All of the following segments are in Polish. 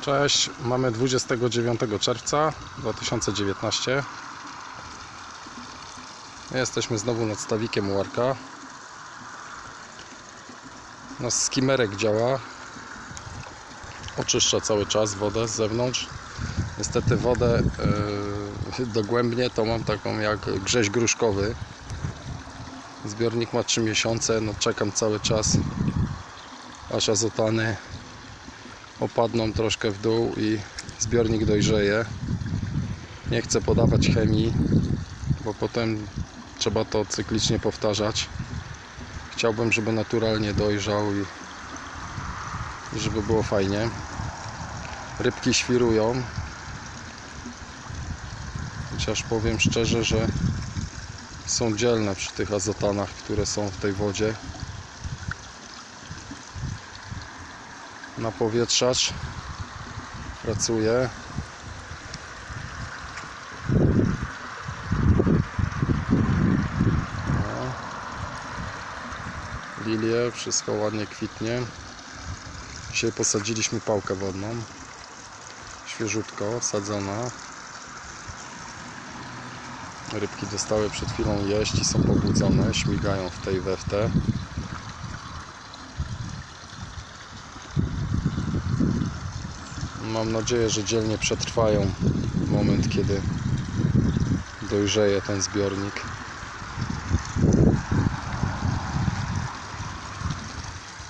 Cześć, mamy 29 czerwca 2019. Jesteśmy znowu nad stawikiem Łarka. Nasz skimerek działa. Oczyszcza cały czas wodę z zewnątrz. Niestety wodę yy, dogłębnie to mam taką jak grześ gruszkowy. Zbiornik ma 3 miesiące, no czekam cały czas aż azotany opadną troszkę w dół i zbiornik dojrzeje. Nie chcę podawać chemii, bo potem trzeba to cyklicznie powtarzać. Chciałbym, żeby naturalnie dojrzał i, żeby było fajnie. Rybki świrują. Chociaż powiem szczerze, że są dzielne przy tych azotanach, które są w tej wodzie. Napowietrzacz pracuje lilie, wszystko ładnie kwitnie. Dzisiaj posadziliśmy pałkę wodną. Świeżutko sadzona. Rybki dostały przed chwilą jeść i są pobudzone śmigają w tej we te Mam nadzieję, że dzielnie przetrwają moment, kiedy dojrzeje ten zbiornik.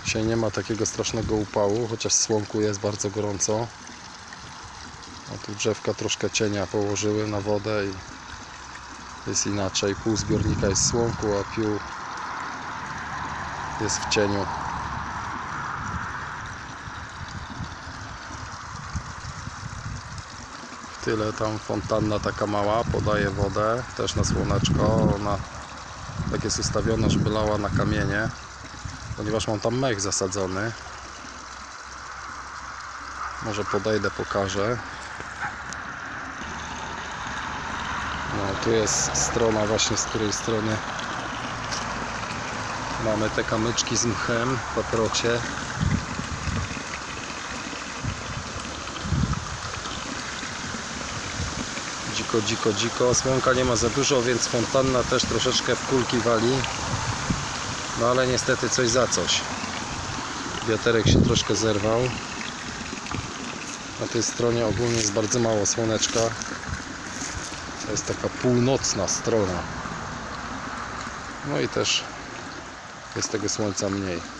Dzisiaj nie ma takiego strasznego upału, chociaż słonku jest bardzo gorąco. A tu drzewka troszkę cienia położyły na wodę i jest inaczej. Pół zbiornika jest w słonku, a pół jest w cieniu. Tyle tam fontanna taka mała podaje wodę też na słoneczko. Ona tak jest ustawiona żeby lała na kamienie ponieważ mam tam mech zasadzony. Może podejdę pokażę. No tu jest strona właśnie z której strony mamy te kamyczki z mchem w paprocie dziko, dziko, dziko. Słonka nie ma za dużo, więc fontanna też troszeczkę w kulki wali. No ale niestety coś za coś. Wiaterek się troszkę zerwał. Na tej stronie ogólnie jest bardzo mało słoneczka. To jest taka północna strona. No i też jest tego słońca mniej.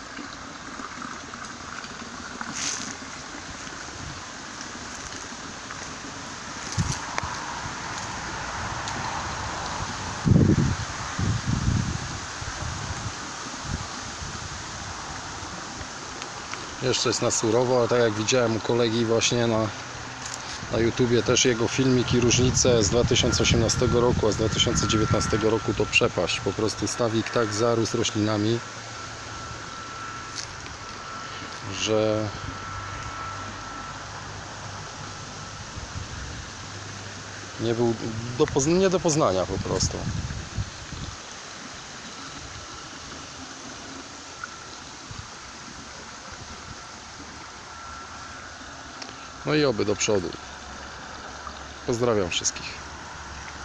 Jeszcze jest na surowo, ale tak jak widziałem u kolegi właśnie na, na YouTubie też jego filmik i różnice z 2018 roku, a z 2019 roku to przepaść. Po prostu stawik tak zarósł roślinami, że nie był do, nie do poznania po prostu. No i oby do przodu. Pozdrawiam wszystkich.